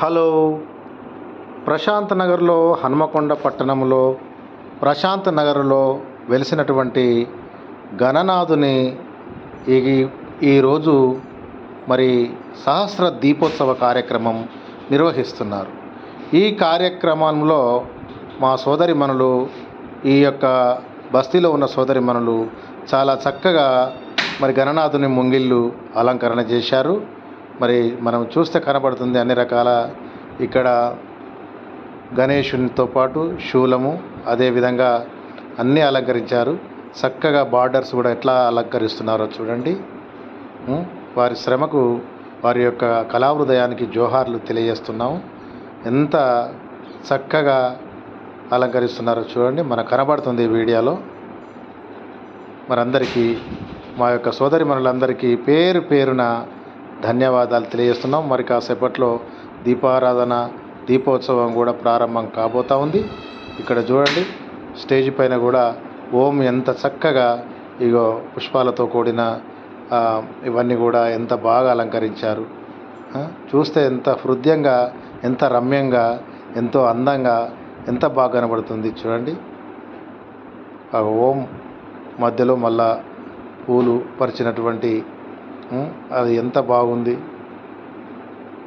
Hello. Prashanth నగర్లో హన్మకొండ పట్టణంలో ప్రశాంత్ నగర్లో వెలిసినటువంటి గణనాథుని ఈ ఈరోజు మరి సహస్ర దీపోత్సవ కార్యక్రమం నిర్వహిస్తున్నారు. ఈ కార్యక్రమంలో మా సోదరిమణులు ఈ యొక్క బస్తీలో ఉన్న సోదరిమణులు చాలా చక్కగా మరి గణనాథుని ముంగిళ్ళు అలంకరణ చేశారు. మరి మనం చూస్తే కనబడుతుంది అన్ని రకాల ఇక్కడ గణేషునితో పాటు శూలము అదేవిధంగా అన్నీ అలంకరించారు. చక్కగా బార్డర్స్ కూడా ఎట్లా అలంకరిస్తున్నారో చూడండి. వారి శ్రమకు వారి యొక్క కళాహృదయానికి జోహార్లు తెలియజేస్తున్నాము ఎంత చక్కగా అలంకరిస్తున్నారో చూడండి. మనకు కనబడుతుంది ఈ వీడియోలో. మరందరికీ మా యొక్క సోదరి మనులందరికీ పేరు పేరున ధన్యవాదాలు తెలియజేస్తున్నాం. మరి కాసేపట్లో దీపారాధన దీపోత్సవం కూడా ప్రారంభం కాబోతా ఉంది. ఇక్కడ చూడండి స్టేజ్ పైన కూడా ఓం ఎంత చక్కగా ఇగో పుష్పాలతో కూడిన ఇవన్నీ కూడా ఎంత బాగా అలంకరించారు. చూస్తే ఎంత హృదయంగా ఎంత రమ్యంగా ఎంతో అందంగా ఎంత బాగా కనబడుతుంది చూడండి. ఆ ఓం మధ్యలో మళ్ళా పూలు పరిచినటువంటి అది ఎంత బాగుంది?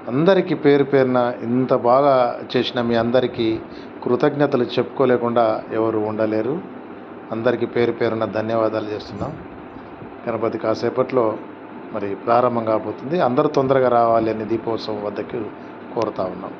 అందరికీ పేరు పేరున ఇంత బాగా చేసిన మీ అందరికీ కృతజ్ఞతలు చెప్పుకోలేకుండా ఎవరు ఉండలేరు. అందరికీ పేరు పేరున ధన్యవాదాలు చేస్తున్నాం. గణపతి కాసేపట్లో మరి ప్రారంభం కాబోతుంది. అందరూ తొందరగా రావాలి అని దీపోత్సవం వద్దకు కోరుతా ఉన్నాం.